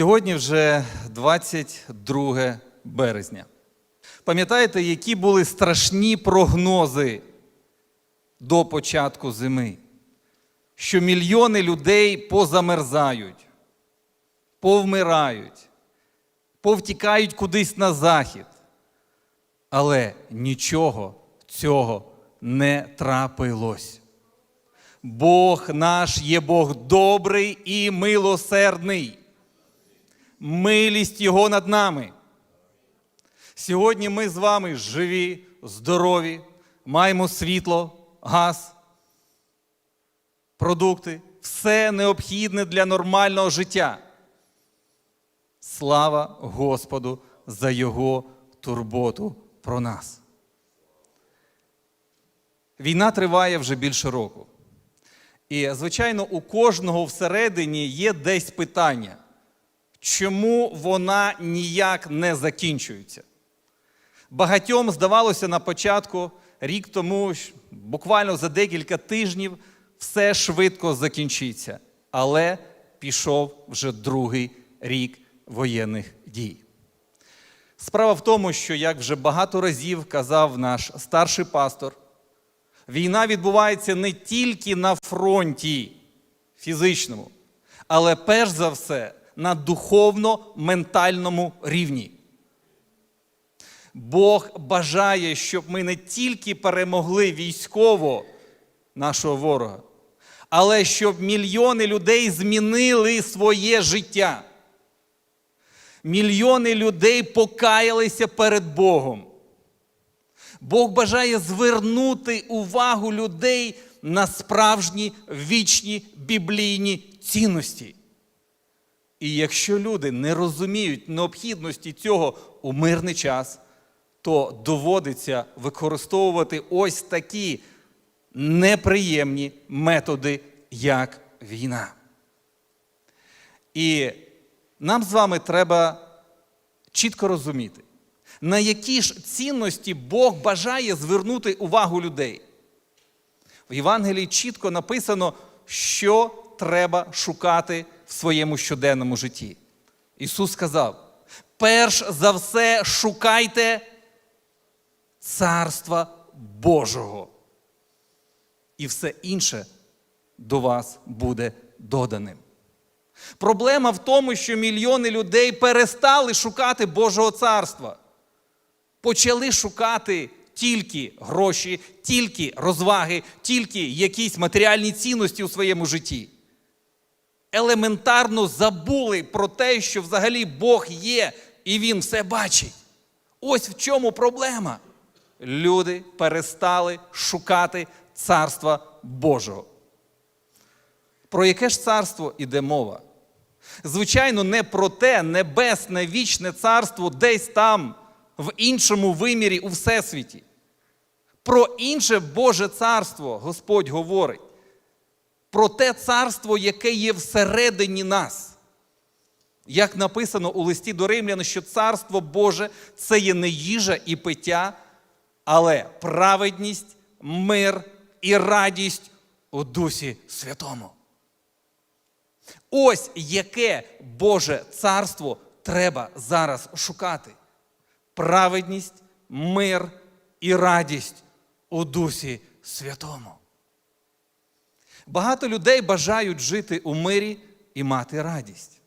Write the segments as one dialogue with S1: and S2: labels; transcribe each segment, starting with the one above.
S1: Сьогодні вже 22 березня. Пам'ятаєте, які були страшні прогнози до початку зими? Що мільйони людей позамерзають, повмирають, повтікають кудись на захід. Але нічого цього не трапилось. Бог наш є Бог добрий і милосердний. Милість Його над нами. Сьогодні ми з вами живі, здорові, маємо світло, газ, продукти, все необхідне для нормального життя. Слава Господу за Його турботу про нас. Війна триває вже більше року. І, звичайно, у кожного всередині є десь питання, чому вона ніяк не закінчується. Багатьом здавалося на початку, рік тому, буквально за декілька тижнів, все швидко закінчиться. Але пішов вже другий рік воєнних дій. Справа в тому, що, як вже багато разів казав наш старший пастор, війна відбувається не тільки на фронті фізичному, але перш за все на духовно-ментальному рівні. Бог бажає, щоб ми не тільки перемогли військово нашого ворога, але щоб мільйони людей змінили своє життя. Мільйони людей покаялися перед Богом. Бог бажає звернути увагу людей на справжні вічні біблійні цінності. І якщо люди не розуміють необхідності цього у мирний час, то доводиться використовувати ось такі неприємні методи, як війна. І нам з вами треба чітко розуміти, на які ж цінності Бог бажає звернути увагу людей. В Євангелії чітко написано, що треба шукати в своєму щоденному житті. Ісус сказав: перш за все шукайте Царства Божого. І все інше до вас буде доданим. Проблема в тому, що мільйони людей перестали шукати Божого царства. Почали шукати тільки гроші, тільки розваги, тільки якісь матеріальні цінності у своєму житті. Елементарно забули про те, що взагалі Бог є і Він все бачить. Ось в чому проблема. Люди перестали шукати царства Божого. Про яке ж царство іде мова? Звичайно, не про те небесне вічне царство десь там, в іншому вимірі у Всесвіті. Про інше Боже царство Господь говорить. Про те царство, яке є всередині нас. Як написано у листі до римлян, що царство Боже це є не їжа і пиття, але праведність, мир і радість у Дусі Святому. Ось яке Боже царство треба зараз шукати. Праведність, мир і радість у Дусі Святому. Багато людей бажають жити у мирі і мати радість.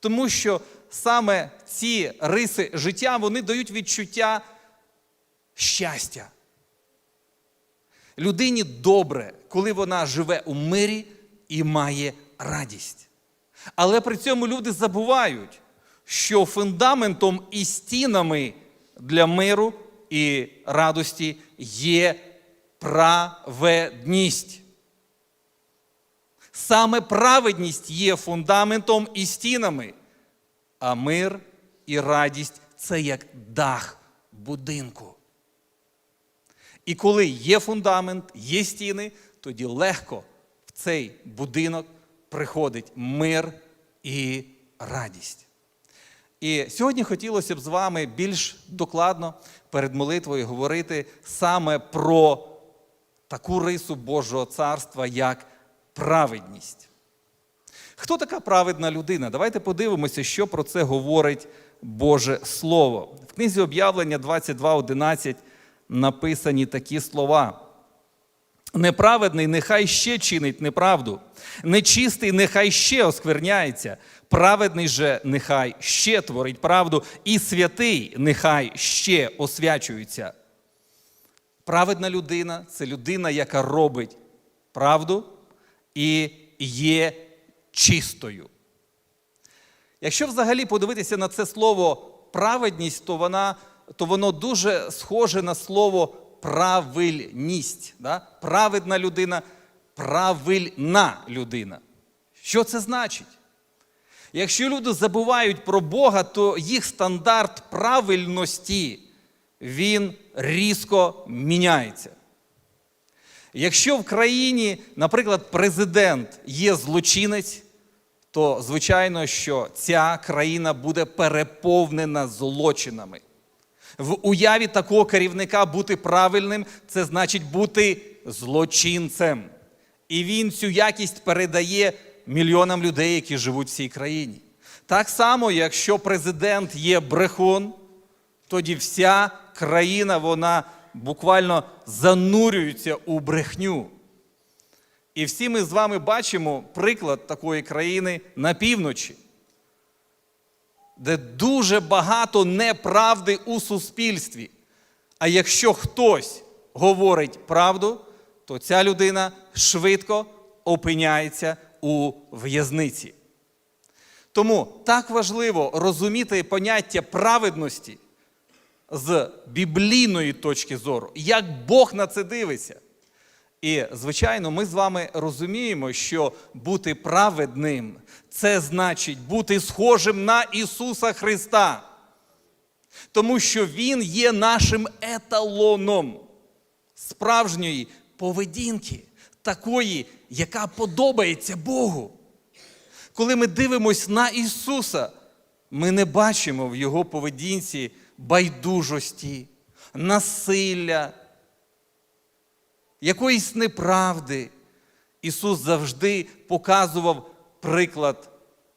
S1: Тому що саме ці риси життя вони дають відчуття щастя. Людині добре, коли вона живе у мирі і має радість. Але при цьому люди забувають, що фундаментом і стінами для миру і радості є праведність. Саме праведність є фундаментом і стінами, а мир і радість це як дах будинку. І коли є фундамент, є стіни, тоді легко в цей будинок приходить мир і радість. І сьогодні хотілося б з вами більш докладно перед молитвою говорити саме про таку рису Божого царства, як праведність. Хто така праведна людина? Давайте подивимося, що про це говорить Боже Слово. В книзі об'явлення 22.11 написані такі слова. Неправедний нехай ще чинить неправду, нечистий нехай ще оскверняється, праведний же нехай ще творить правду, і святий нехай ще освячується. Праведна людина це людина, яка робить правду і є чистою. Якщо взагалі подивитися на це слово праведність, то, вона, то воно дуже схоже на слово правильність. Да? Праведна людина, правильна людина. Що це значить? Якщо люди забувають про Бога, то їх стандарт правильності він різко міняється. Якщо в країні, наприклад, президент є злочинець, то звичайно, що ця країна буде переповнена злочинами. В уяві такого керівника бути правильним це значить бути злочинцем. І він цю якість передає мільйонам людей, які живуть в цій країні. Так само, якщо президент є брехун, тоді вся країна вона буквально занурюється у брехню. І всі ми з вами бачимо приклад такої країни на півночі, де дуже багато неправди у суспільстві. А якщо хтось говорить правду, то ця людина швидко опиняється у в'язниці. Тому так важливо розуміти поняття праведності з біблійної точки зору, як Бог на це дивиться. І, звичайно, ми з вами розуміємо, що бути праведним це значить бути схожим на Ісуса Христа. Тому що Він є нашим еталоном справжньої поведінки, такої, яка подобається Богу. Коли ми дивимося на Ісуса, ми не бачимо в Його поведінці байдужості, насилля, якоїсь неправди. Ісус завжди показував приклад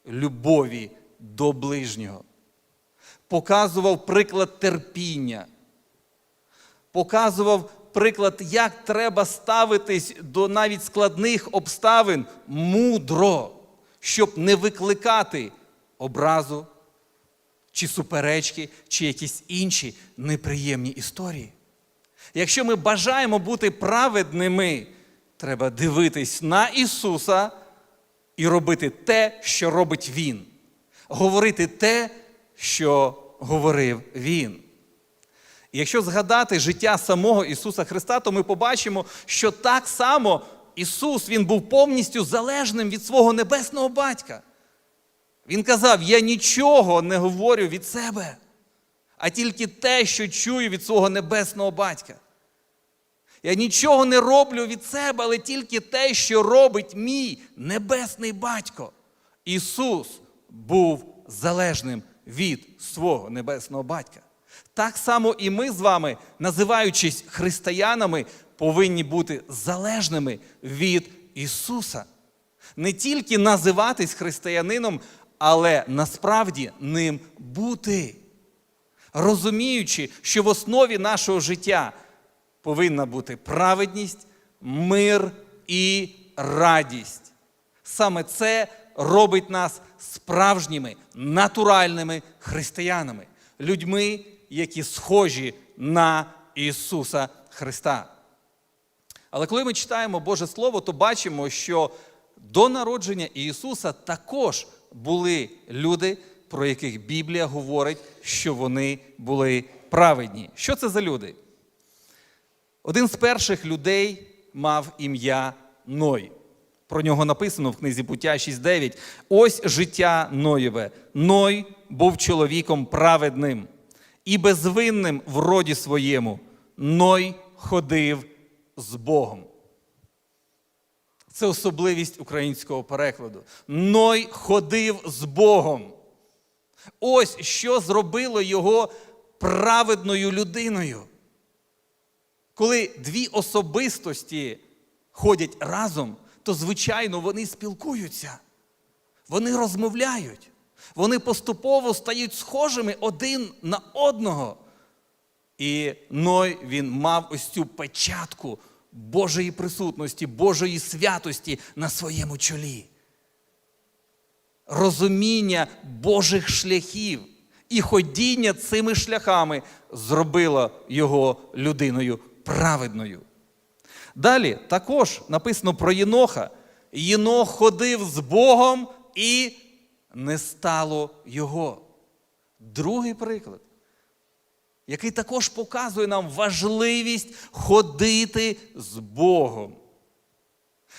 S1: любові до ближнього, показував приклад терпіння, показував приклад, як треба ставитись до навіть складних обставин мудро, щоб не викликати образу, чи суперечки, чи якісь інші неприємні історії. Якщо ми бажаємо бути праведними, треба дивитись на Ісуса і робити те, що робить Він, говорити те, що говорив Він. Якщо згадати життя самого Ісуса Христа, то ми побачимо, що так само Ісус Він був повністю залежним від свого небесного батька. Він казав: Я нічого не говорю від себе, а тільки те, що чую від свого небесного батька. Я нічого не роблю від себе, але тільки те, що робить мій небесний батько. Ісус був залежним від свого небесного батька. Так само і ми з вами, називаючись християнами, повинні бути залежними від Ісуса. Не тільки називатись християнином, але насправді ним бути. Розуміючи, що в основі нашого життя повинна бути праведність, мир і радість. Саме це робить нас справжніми натуральними християнами, людьми, які схожі на Ісуса Христа. Але коли ми читаємо Боже Слово, то бачимо, що до народження Ісуса також були люди, про яких Біблія говорить, що вони були праведні. Що це за люди? Один з перших людей мав ім'я Ной. Про нього написано в книзі Буття 6.9. Ось життя Ноєве. Ной був чоловіком праведним і безвинним в роді своєму. Ной ходив з Богом. Це особливість українського перекладу. Ной ходив з Богом. Ось що зробило його праведною людиною. Коли дві особистості ходять разом, то, звичайно, вони спілкуються. Вони розмовляють. Вони поступово стають схожими один на одного. І Ной він мав ось цю печатку Божої присутності, Божої святості на своєму чолі. Розуміння Божих шляхів і ходіння цими шляхами зробило його людиною праведною. Далі також написано про Єноха. Єнох ходив з Богом і не стало його. Другий приклад, який також показує нам важливість ходити з Богом.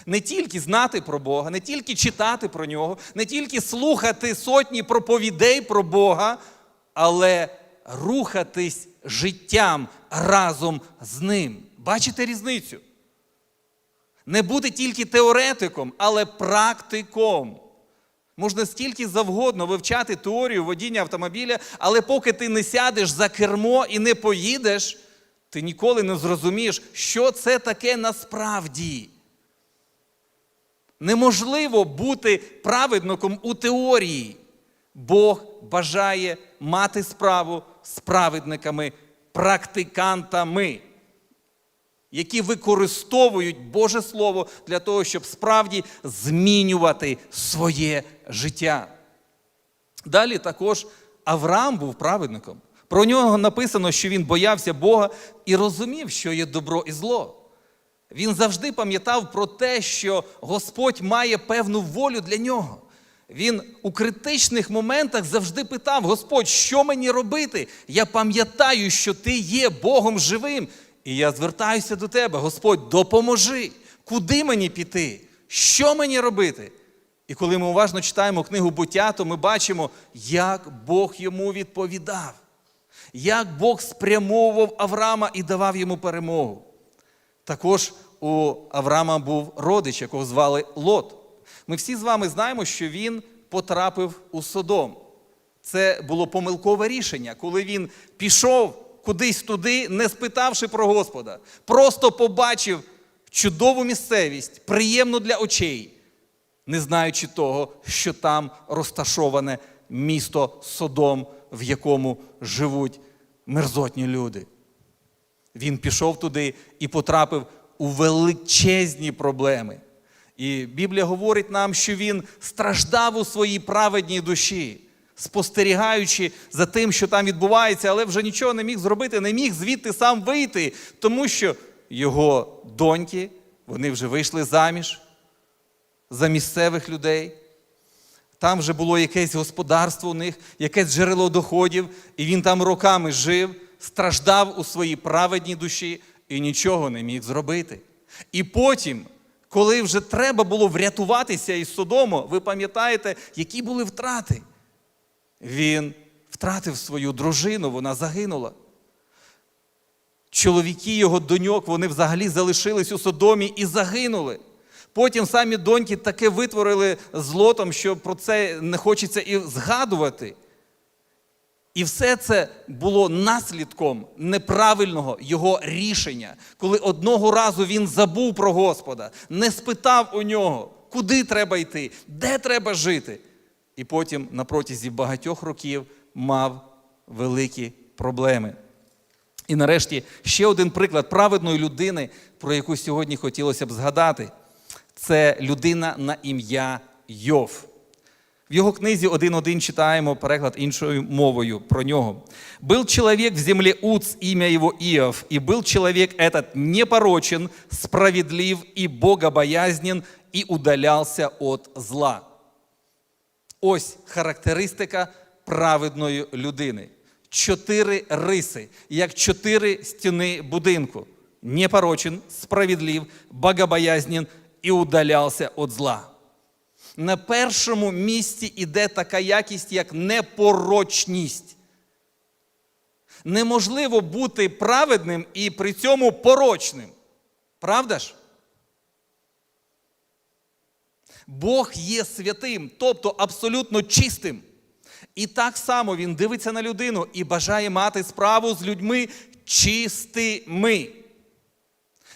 S1: Не тільки знати про Бога, не тільки читати про нього, не тільки слухати сотні проповідей про Бога, але рухатись життям разом з ним. Бачите різницю? Не бути тільки теоретиком, але практиком. Можна стільки завгодно вивчати теорію водіння автомобіля, але поки ти не сядеш за кермо і не поїдеш, ти ніколи не зрозумієш, що це таке насправді. Неможливо бути праведником у теорії. Бог бажає мати справу з праведниками, практикантами, які використовують Боже Слово для того, щоб справді змінювати своє життя. Далі також Авраам був праведником. Про нього написано, що він боявся Бога і розумів, що є добро і зло. Він завжди пам'ятав про те, що Господь має певну волю для нього. Він у критичних моментах завжди питав: Господь, що мені робити? Я пам'ятаю, що ти є Богом живим. І я звертаюся до тебе, Господь, допоможи. Куди мені піти? Що мені робити? І коли ми уважно читаємо книгу буття, то ми бачимо, як Бог йому відповідав, як Бог спрямовував Авраама і давав йому перемогу. Також у Авраама був родич, якого звали Лот. Ми всі з вами знаємо, що він потрапив у Содом. Це було помилкове рішення, коли він пішов кудись туди, не спитавши про Господа, просто побачив чудову місцевість, приємну для очей, не знаючи того, що там розташоване місто Содом, в якому живуть мерзотні люди. Він пішов туди і потрапив у величезні проблеми. І Біблія говорить нам, що він страждав у своїй праведній душі, спостерігаючи за тим, що там відбувається, але вже нічого не міг зробити, не міг звідти сам вийти, тому що його доньки, вони вже вийшли заміж за місцевих людей. Там вже було якесь господарство у них, якесь джерело доходів, і він там роками жив, страждав у своїй праведній душі і нічого не міг зробити. І потім, коли вже треба було врятуватися із Содому, ви пам'ятаєте, які були втрати? Він втратив свою дружину, вона загинула. Чоловіки його доньок, вони взагалі залишились у Содомі і загинули. Потім самі доньки таке витворили злотом, що про це не хочеться і згадувати. І все це було наслідком неправильного його рішення, коли одного разу він забув про Господа, не спитав у нього, куди треба йти, де треба жити І потім на протязі багатьох років мав великі проблеми. І нарешті ще один приклад праведної людини, про яку сьогодні хотілося б згадати. Це людина на ім'я Йов. В його книзі 1.1 читаємо переклад іншою мовою про нього. «Был человек в земле Уц, имя его Иов, и был человек этот непорочен, справедлив и богобоязнен, и удалялся от зла». Ось характеристика праведної людини. Чотири риси, як чотири стіни будинку. Непорочен, справедлив, богобоязнен і удалявся від зла. На першому місці іде така якість, як непорочність. Неможливо бути праведним і при цьому порочним. Правда ж? Бог є святим, тобто абсолютно чистим. І так само Він дивиться на людину і бажає мати справу з людьми чистими.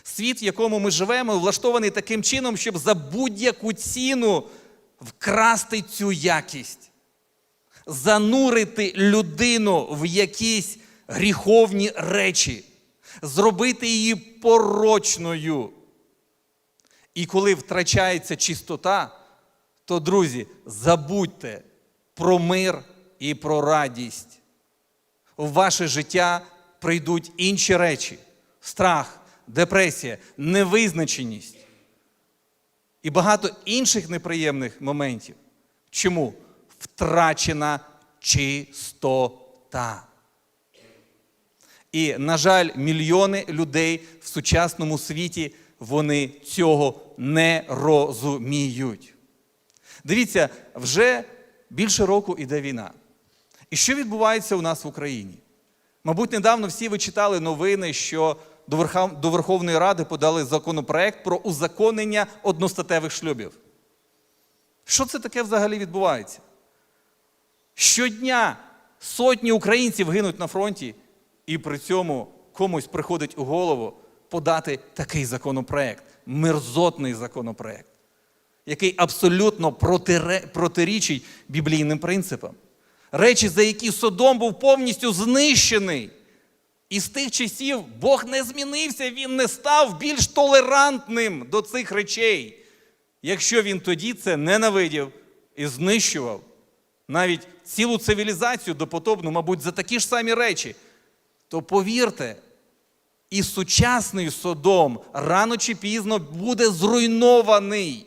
S1: Світ, в якому ми живемо, влаштований таким чином, щоб за будь-яку ціну вкрасти цю якість, занурити людину в якісь гріховні речі, зробити її порочною. І коли втрачається чистота, то, друзі, забудьте про мир і про радість. В ваше життя прийдуть інші речі: страх, депресія, невизначеність і багато інших неприємних моментів. Чому? Втрачена чистота. І, на жаль, мільйони людей в сучасному світі вони цього не розуміють. Дивіться, вже більше року іде війна. І що відбувається у нас в Україні? Мабуть, недавно всі ви читали новини, що до Верховної Ради подали законопроект про узаконення одностатевих шлюбів. Що це таке взагалі відбувається? Щодня сотні українців гинуть на фронті, і при цьому комусь приходить у голову подати такий законопроект, мерзотний законопроект, який абсолютно протирічить біблійним принципам. Речі, за які Содом був повністю знищений. І з тих часів Бог не змінився, він не став більш толерантним до цих речей. Якщо він тоді це ненавидів і знищував навіть цілу цивілізацію допотопну, мабуть, за такі ж самі речі, то повірте, і сучасний Содом рано чи пізно буде зруйнований.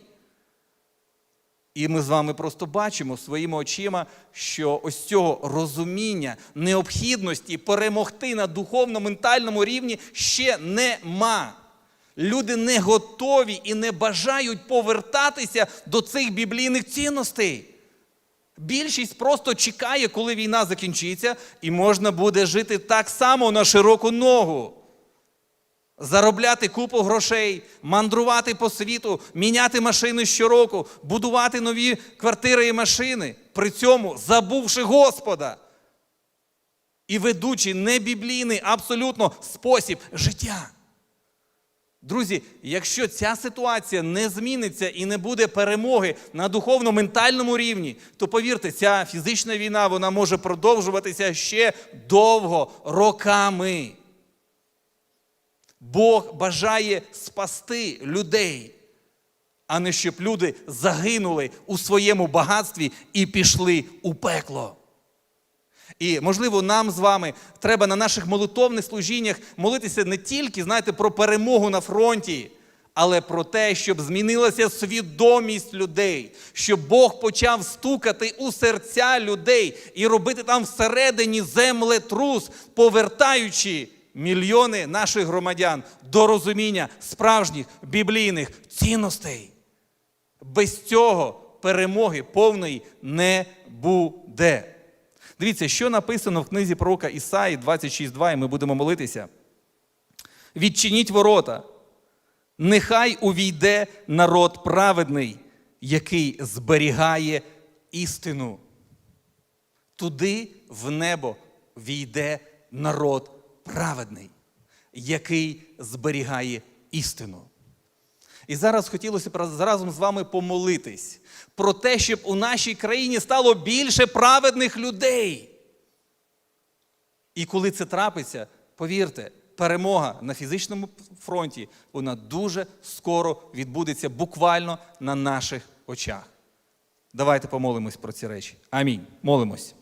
S1: І ми з вами просто бачимо своїми очима, що ось цього розуміння, необхідності перемогти на духовно-ментальному рівні ще нема. Люди не готові і не бажають повертатися до цих біблійних цінностей. Більшість просто чекає, коли війна закінчиться, і можна буде жити так само на широку ногу. Заробляти купу грошей, мандрувати по світу, міняти машини щороку, будувати нові квартири і машини, при цьому забувши Господа і ведучи небіблійний абсолютно спосіб життя. Друзі, якщо ця ситуація не зміниться і не буде перемоги на духовно-ментальному рівні, то повірте, ця фізична війна вона може продовжуватися ще довго, роками. Бог бажає спасти людей, а не щоб люди загинули у своєму багатстві і пішли у пекло. І, можливо, нам з вами треба на наших молитовних служіннях молитися не тільки, знаєте, про перемогу на фронті, але про те, щоб змінилася свідомість людей, щоб Бог почав стукати у серця людей і робити там всередині землетрус, повертаючи мільйони наших громадян до розуміння справжніх біблійних цінностей. Без цього перемоги повної не буде. Дивіться, що написано в книзі пророка Ісаї 26.2, і ми будемо молитися. Відчиніть ворота, нехай увійде народ праведний, який зберігає істину. Туди в небо війде народ праведний, який зберігає істину. І зараз хотілося б разом з вами помолитись про те, щоб у нашій країні стало більше праведних людей. І коли це трапиться, повірте, перемога на фізичному фронті, вона дуже скоро відбудеться буквально на наших очах. Давайте помолимось про ці речі. Амінь. Молимось.